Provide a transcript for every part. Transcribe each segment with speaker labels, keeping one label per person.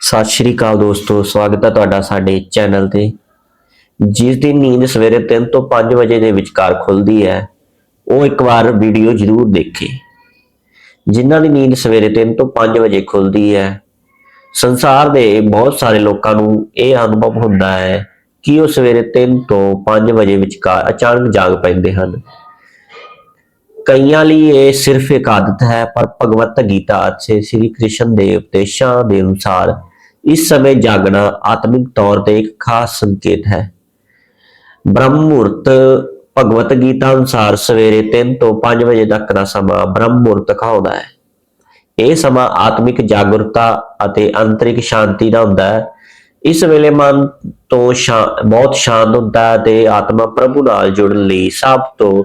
Speaker 1: ਸਤਿ ਸ਼੍ਰੀ ਅਕਾਲ ਦੋਸਤੋ, ਸਵਾਗਤ ਹੈ ਤੁਹਾਡਾ ਸਾਡੇ ਚੈਨਲ ਤੇ। ਜਿਸ ਦੀ ਨੀਂਦ ਸਵੇਰੇ 3 ਤੋਂ 5 ਵਜੇ ਦੇ ਵਿਚਕਾਰ ਖੁੱਲਦੀ ਹੈ, ਉਹ ਇੱਕ ਵਾਰ ਵੀਡੀਓ ਜ਼ਰੂਰ ਦੇਖੇ। ਜਿਨ੍ਹਾਂ ਦੀ ਨੀਂਦ ਸਵੇਰੇ 3 ਤੋਂ 5 ਵਜੇ ਖੁੱਲਦੀ ਹੈ, ਸੰਸਾਰ ਦੇ ਬਹੁਤ ਸਾਰੇ ਲੋਕਾਂ ਨੂੰ ਇਹ ਅਨੁਭਵ ਹੁੰਦਾ ਹੈ ਕਿ ਉਹ ਸਵੇਰੇ 3 ਤੋਂ 5 ਵਜੇ ਵਿਚਕਾਰ ਅਚਾਨਕ ਜਾਗ ਪੈਂਦੇ ਹਨ। ਕਈਆਂ ਲਈ ਇਹ ਸਿਰਫ ਇੱਕ ਆਦਤ ਹੈ, ਪਰ ਭਗਵਤ ਗੀਤਾ ਅਤੇ ਸ੍ਰੀ ਕ੍ਰਿਸ਼ਨ ਦੇ ਉਪਦੇਸ਼ਾਂ ਦੇ ਅਨੁਸਾਰ ਇਸ ਸਮੇਂ ਜਾਗਣਾ ਆਤਮਿਕ ਤੌਰ ਤੇ ਇੱਕ ਖਾਸ ਸੰਕੇਤ ਹੈ। ਬ੍ਰਹਮ ਮੁਹੂਰਤ ਭਗਵਤ ਗੀਤਾ ਅਨੁਸਾਰ ਸਵੇਰੇ 3 ਤੋਂ 5 ਵਜੇ ਤੱਕ ਦਾ ਸਮਾਂ ਬ੍ਰਹਮ ਮੁਹੂਰਤ ਕਹਾਉਂਦਾ ਹੈ। ਇਹ ਸਮਾਂ ਆਤਮਿਕ ਜਾਗਰੂਕਤਾ ਅਤੇ ਅੰਤਰਿਕ ਸ਼ਾਂਤੀ ਦਾ ਹੁੰਦਾ ਹੈ। ਇਸ ਵੇਲੇ ਮਨ ਤੋਂ ਸ਼ਾ- ਬਹੁਤ ਸ਼ਾਂਤ ਹੁੰਦਾ ਹੈ ਤੇ ਆਤਮਾ ਪ੍ਰਭੂ ਨਾਲ ਜੁੜਨ ਲਈ ਸਭ ਤੋਂ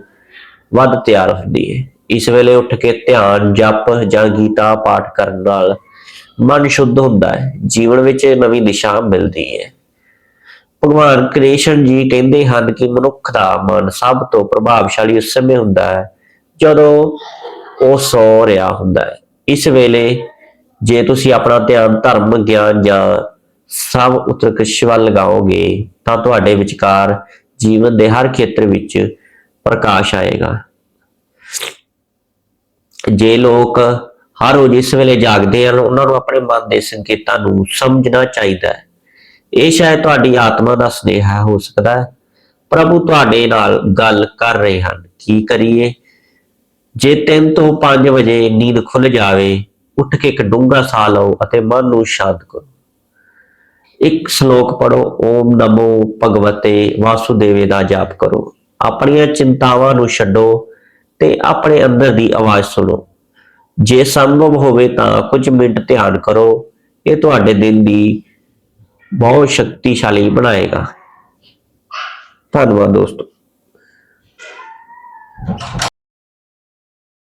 Speaker 1: ਵੱਧ ਤਿਆਰ ਹੁੰਦੀ ਹੈ। ਇਸ ਵੇਲੇ ਉੱਠ ਕੇ ਧਿਆਨ, ਜਪ ਜਾਂ ਗੀਤਾ ਪਾਠ ਕਰਨ ਨਾਲ ਮਨ ਸ਼ੁੱਧ ਹੁੰਦਾ ਹੈ। ਜੀਵਨ ਵਿੱਚ ਨਵੀਂ ਦਿਸ਼ਾ ਮਿਲਦੀ ਹੈ। ਭਗਵਾਨ ਕ੍ਰਿਸ਼ਨ ਜੀ ਕਹਿੰਦੇ ਹਨ ਕਿ ਮਨੁੱਖ ਦਾ ਮਨ ਸਭ ਤੋਂ ਪ੍ਰਭਾਵਸ਼ਾਲੀ ਉਸ ਸਮੇਂ ਹੁੰਦਾ ਹੈ, ਜਦੋਂ ਉਹ ਸੌ ਰਿਹਾ ਹੁੰਦਾ ਹੈ। ਇਸ ਵੇਲੇ ਜੇ ਤੁਸੀਂ ਆਪਣਾ ਧਿਆਨ ਧਰਮ, ਗਿਆਨ ਜਾਂ ਸਭ ਉਤਕ੍ਰਿਸ਼ ਵੱਲ ਲਗਾਓਗੇ, ਤਾਂ ਤੁਹਾਡੇ ਵਿਚਕਾਰ ਜੀਵਨ ਦੇ ਹਰ ਖੇਤਰ ਵਿੱਚ ਪ੍ਰਕਾਸ਼ ਆਏਗਾ। ਜੇ ਲੋਕ ਹਰ ਰੋਜ਼ ਇਸ ਵੇਲੇ ਜਾਗਦੇ ਹਨ ਉਹਨਾਂ ਨੂੰ ਆਪਣੇ ਮਨ ਦੇ ਸੰਕੇਤਾਂ ਨੂੰ ਸਮਝਣਾ ਚਾਹੀਦਾ ਹੈ। ਇਹ ਸ਼ਾਇਦ ਤੁਹਾਡੀ ਆਤਮਾ ਦਾ ਸੁਨੇਹਾ ਹੋ ਸਕਦਾ ਹੈ। ਪ੍ਰਭੂ ਤੁਹਾਡੇ ਨਾਲ ਗੱਲ ਕਰ ਰਹੇ ਹਨ। ਕੀ ਕਰੀਏ? ਜੇ 3 ਤੋਂ 5 ਵਜੇ ਨੀਂਦ ਖੁੱਲ ਜਾਵੇ, ਉੱਠ ਕੇ ਇੱਕ ਡੂੰਘਾ ਸਾਹ ਲਓ ਅਤੇ ਮਨ ਨੂੰ ਸ਼ਾਂਤ ਕਰੋ। ਇੱਕ ਸ਼ਲੋਕ ਪੜੋ ਓਮ ਨਮੋ ਭਗਵਤੇ ਵਾਸੁਦੇਵੇ ਦਾ ਜਾਪ ਕਰੋ। ਆਪਣੀਆਂ ਚਿੰਤਾਵਾਂ ਨੂੰ ਛੱਡੋ ਤੇ ਆਪਣੇ ਅੰਦਰ ਦੀ ਆਵਾਜ਼ ਸੁਣੋ। ਜੇ ਸੰਭਵ ਹੋਵੇ ਤਾਂ ਕੁਝ ਮਿੰਟ ਧਿਆਨ ਕਰੋ। ਇਹ ਤੁਹਾਡੇ ਦਿਨ ਦੀ ਬਹੁਤ ਸ਼ਕਤੀਸ਼ਾਲੀ ਬਣਾਏਗਾ। ਧੰਨਵਾਦ ਦੋਸਤੋ।